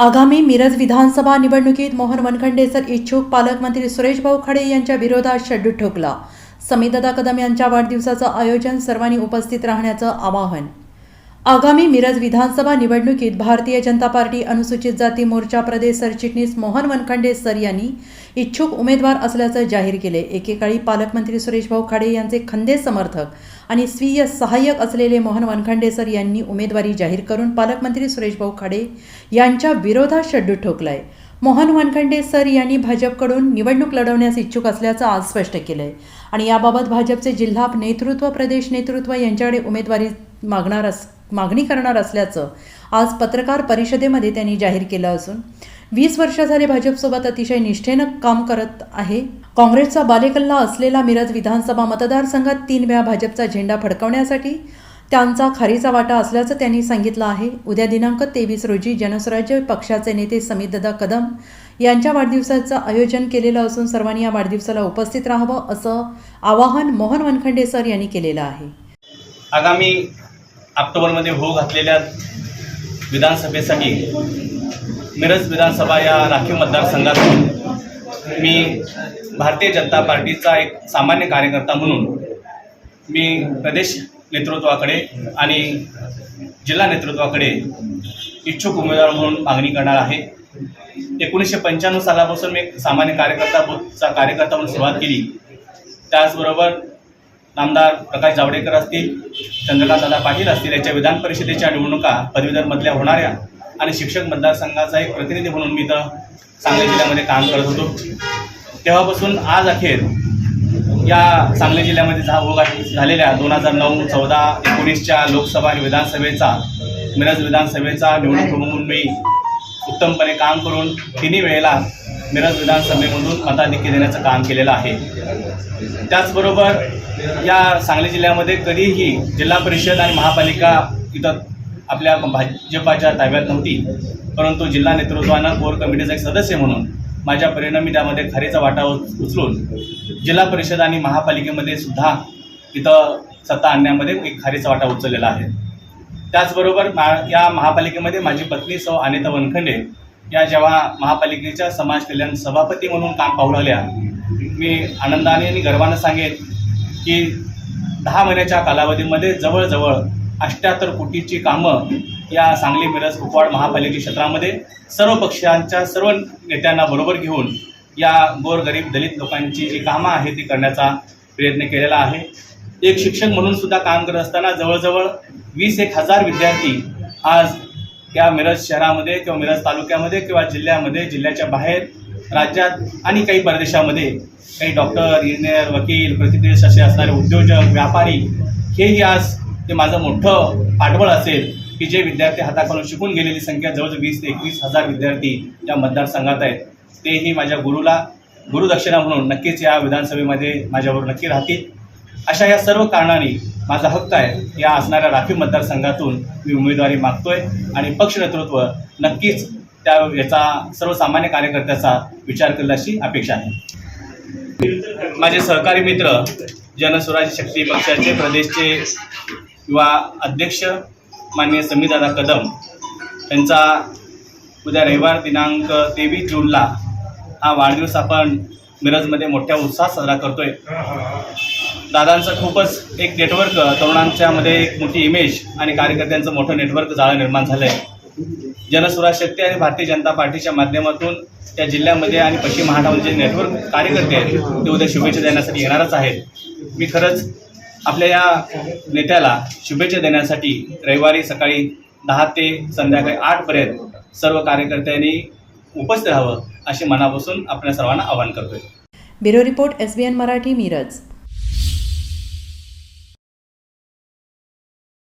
आगामी मिरज विधानसभा निवडणुकीत मोहन वनखंडेसर इच्छुक पालकमंत्री सुरेश भाऊ खडे यांच्या विरोधात शड्डू ठोकला. समीदादा कदम यांच्या वाढदिवसाचं आयोजन सर्वांनी उपस्थित राहण्याचं आवाहन. आगामी मिरज विधानसभा निवडणुकीत भारतीय जनता पार्टी अनुसूचित जाती मोर्चा प्रदेश सरचिटणीस मोहन वनखंडे सर यांनी इच्छुक उमेदवार असल्याचं जाहीर केले. एकेकाळी पालकमंत्री सुरेश भाऊ खाडे यांचे खंदे समर्थक आणि स्वीय सहाय्यक असलेले मोहन वनखंडे सर यांनी उमेदवारी जाहीर करून पालकमंत्री सुरेश भाऊ खाडे यांच्या विरोधात शड्डू ठोकलाय. मोहन वानखंडे सर यांनी भाजपकडून निवडणूक लढवण्यास इच्छुक असल्याचं आज स्पष्ट केलंय. आणि याबाबत भाजपचे जिल्हा नेतृत्व प्रदेश नेतृत्व यांच्याकडे उमेदवारी मागणार अस मागणी करणार असल्याचं आज पत्रकार परिषदेमध्ये त्यांनी जाहीर केलं असून वीस वर्ष झाले भाजपसोबत अतिशय निष्ठेनं काम करत आहे. काँग्रेसचा बालेकल्ला असलेला मिरज विधानसभा मतदारसंघात तीन वेळा भाजपचा झेंडा फडकवण्यासाठी त्यांचा खारीचा वाटा असल्याचं त्यांनी सांगितलं आहे. उद्या दिनांक तेवीस रोजी जनस्वराज्य पक्षाचे नेते समितदा कदम यांच्या वाढदिवसाचं आयोजन केलेलं असून सर्वांनी या वाढदिवसाला उपस्थित राहावं असं आवाहन मोहन वनखंडे सर यांनी केलेलं आहे. आगामी ऑक्टोबरमध्ये होऊ घातलेल्या विधानसभेसाठी मिरज विधानसभा या राखीव मतदारसंघातून मी भारतीय जनता पार्टीचा एक सामान्य कार्यकर्ता म्हणून मी प्रदेश नेतृत्वाकडे आणि जिल्हा नेतृत्वाकडे इच्छुक उमेदवार म्हणून मागणी करणार आहे. एकोणीसशे पंच्याण्णव सालापासून मी एक सामान्य कार्यकर्ता चा कार्यकर्ता म्हणून सुरुवात केली. त्याचबरोबर नामदार प्रकाश जावडेकर असतील चंद्रकांतदादा पाटील असतील याच्या विधान परिषदेच्या निवडणुका पदवीधरमधल्या होणाऱ्या आणि शिक्षक मतदारसंघाचा एक प्रतिनिधी म्हणून मी तर सांगली जिल्ह्यामध्ये काम करत होतो. तेव्हापासून आज अखेर या सांगली जिल्ह्यामध्ये झा होगा झालेल्या दोन हजार नऊ चौदा एकोणीसच्या लोकसभा आणि विधानसभेचा मिरज विधानसभेचा निवडणूक म्हणून मी उत्तमपणे काम करून तिन्ही वेळेला मिरज विधानसभेमधून मताधिक्य देण्याचं काम केलेलं आहे. त्याचबरोबर या सांगली जिल्ह्यामध्ये कधीही जिल्हा परिषद आणि महापालिका इथं आपल्या भाजपाच्या ताब्यात नव्हती. परंतु जिल्हा नेतृत्वानं कोर कमिटीचा एक सदस्य म्हणून माझ्या परिणामी त्यामध्ये खरेचा वाटा उच- उचलून जिल्हा परिषद आणि महापालिकेमध्ये सुद्धा इथं सत्ता आणण्यामध्ये एक खारीचा वाटा उचललेला आहे. त्याचबरोबर मा या महापालिकेमध्ये माझी पत्नी सौ अनिता वनखंडे या जेव्हा महापालिकेच्या समाज कल्याण सभापती म्हणून काम पाहू लागल्या मी आनंदाने आणि गर्वानं सांगेन की दहा महिन्याच्या कालावधीमध्ये जवळजवळ अष्ट्याहत्तर कोटीची कामं या सांगली मिरज कुपवाड महापालिके क्षेत्रामध्ये सर्व पक्षांच्या सर्व नेत्यांना बरोबर घेऊन या गोरगरीब दलित लोकांची जी कामं आहे ती करण्याचा प्रयत्न केलेला आहे. एक शिक्षक म्हणून सुद्धा काम करत असताना जवळजवळ वीस एक हजार विद्यार्थी आज या मिरज शहरामध्ये किंवा मिरज तालुक्यामध्ये किंवा जिल्ह्यामध्ये जिल्ह्याच्या बाहेर राज्यात आणि काही परदेशामध्ये काही डॉक्टर इंजिनियर वकील प्रतिदेश असे असणारे उद्योजक व्यापारी हेही आज ते माझं मोठं पाठबळ असेल की जे विद्यार्थी हाताखालून शिकून गेलेली संख्या जवळजवळ वीस ते एकवीस हजार विद्यार्थी या मतदारसंघात आहेत. तेही माझ्या गुरुला गुरुदक्षिणा म्हणून नक्कीच या विधानसभेमध्ये माझ्याबरोबर नक्की राहतील. अशा या सर्व कारणांनी माझा हक्क आहे या असणाऱ्या राखीव मतदारसंघातून मी उमेदवारी मागतोय आणि पक्ष नेतृत्व नक्कीच त्या याचा सर्वसामान्य कार्यकर्त्याचा विचार करेल अशी अपेक्षा आहे. माझे सहकारी मित्र जनस्वराज्य शक्ती पक्षाचे प्रदेशचे युवा अध्यक्ष माननीय समीदादा कदम यांचा उद्या रविवार दिनांक तेवीस जूनला हा वाढदिवस आपण मिरजमध्ये मोठ्या उत्साहात साजरा करतोय. दादांचं खूपच एक नेटवर्क तरुणांच्यामध्ये एक मोठी इमेज आणि कार्यकर्त्यांचं मोठं नेटवर्क जाळं निर्माण झालं आहे जनस्वराज शक्ती आणि भारतीय जनता पार्टीच्या माध्यमातून त्या जिल्ह्यामध्ये आणि पश्चिम महाराष्ट्रामध्ये जे नेटवर्क कार्यकर्ते आहेत ते उद्या शुभेच्छा देण्यासाठी येणारच आहेत. मी खरंच आपल्या या नेत्याला शुभेच्छा देण्यासाठी रविवारी सकाळी दहा ते संध्याकाळी आठपर्यंत सर्व कार्यकर्त्यांनी उपस्थित राहावं अशी मनापासून आपल्या सर्वांना आवाहन करतोय. Bureau report S B N Marathi Miraj.